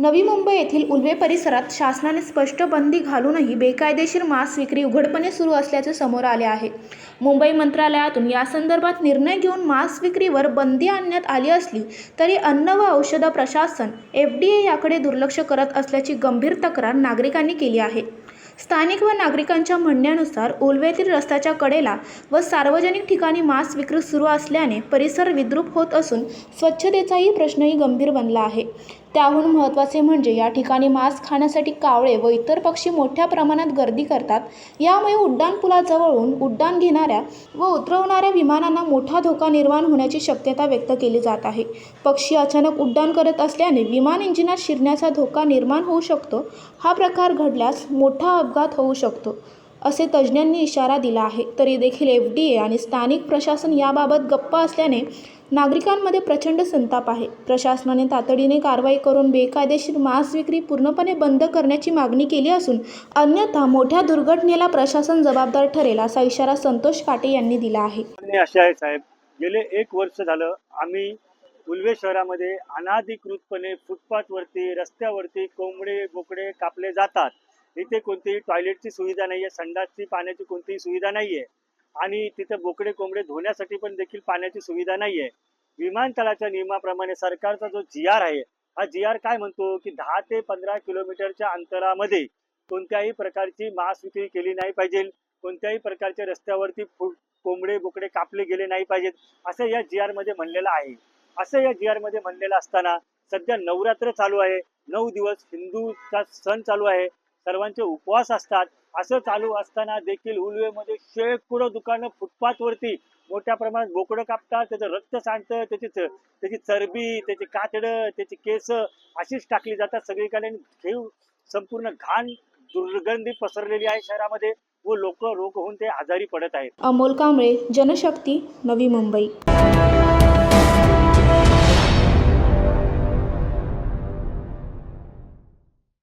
नवी मुंबई येथील उल्वे परिसरात शासनाने स्पष्ट बंदी घालूनही बेकायदेशीर मांस विक्री उघडपणे सुरू असल्याचे समोर आले आहे. मुंबई मंत्रालयातून यासंदर्भात निर्णय घेऊन मांस विक्रीवर बंदी आणण्यात आली असली तरी अन्न व औषध प्रशासन एफ डी ए याकडे दुर्लक्ष करत असल्याची गंभीर तक्रार नागरिकांनी केली आहे. स्थानिक व नागरिकांच्या म्हणण्यानुसार ओलवेतील रस्त्याच्या कडेला व सार्वजनिक ठिकाणी मांस विक्री सुरू असल्याने परिसर विद्रूप होत असून स्वच्छतेचाही प्रश्नही गंभीर बनला आहे. त्याहून महत्त्वाचे म्हणजे या ठिकाणी मांस खाण्यासाठी कावळे व इतर पक्षी मोठ्या प्रमाणात गर्दी करतात. यामुळे उड्डाणपुलाजवळून उड्डाण घेणाऱ्या व उतरवणाऱ्या विमानांना मोठा धोका निर्माण होण्याची शक्यता व्यक्त केली जात आहे. पक्षी अचानक उड्डाण करत असल्याने विमान इंजिनात शिरण्याचा धोका निर्माण होऊ शकतो. हा प्रकार घडल्यास मोठा अपघात होऊ शकतो. असे तज्ज्ञांनी इशारा दिला आहे. तरी देखील एफ डी ए आणि स्थानिक प्रशासन याबाबत गप्प असल्याने नागरिकांमध्ये प्रचंड संताप आहे. प्रशासनाने तातडीने कारवाई करून बेकायदेशीर मांस विक्री पूर्णपणे बंद करण्याची मागणी केली असून अन्यथा मोठ्या दुर्घटनेला प्रशासन जबाबदार ठरेल असा इशारा संतोष काटे यांनी दिला आहे. असे आहे साहेब गेले एक वर्ष झालं आम्ही उल्वे शहरामध्ये अनाधिकृतपणे फुटपाथवरती रस्त्यावरती कोंबडे बोकडे कापले जातात. इथे कोणतीही टॉयलेटची सुविधा नाही आहे संडासची पाण्याची कोणतीही सुविधा नाही आहे आणि तिथे बोकडे कोंबडे धुण्यासाठी पण देखील पाण्याची सुविधा नाही आहे विमानतळाच्या नियमाप्रमाणे सरकारचा जो जी आर आहे हा जी आर काय म्हणतो? की दहा ते पंधरा किलोमीटरच्या अंतरामध्ये कोणत्याही प्रकारची मांस विक्री केली नाही पाहिजे. कोणत्याही प्रकारच्या रस्त्यावरती फुट कोंबडे बोकडे कापले गेले नाही पाहिजेत. असं या जी आरमध्ये म्हणलेलं आहे. असं या जी आरमध्ये म्हणलेलं असताना सध्या नवरात्र चालू आहे. नऊ दिवस हिंदूचा सण चालू आहे. सर्वांचे उपवास असतात. असं चालू असताना देखील उलवेमध्ये शेकडो दुकानं फुटपाथवरती मोठ्या प्रमाणात बोकडं कापतात. त्याचं रक्त सांडतं त्याची त्याची चरबी त्याची कातडं त्याची केस अशीच टाकली जातात. सगळीकडे आणि संपूर्ण घाण दुर्गंधी पसरलेली आहे शहरामध्ये व लोक रोग होऊन ते आजारी पडत आहेत. अमोल कांबळे जनशक्ती नवी मुंबई.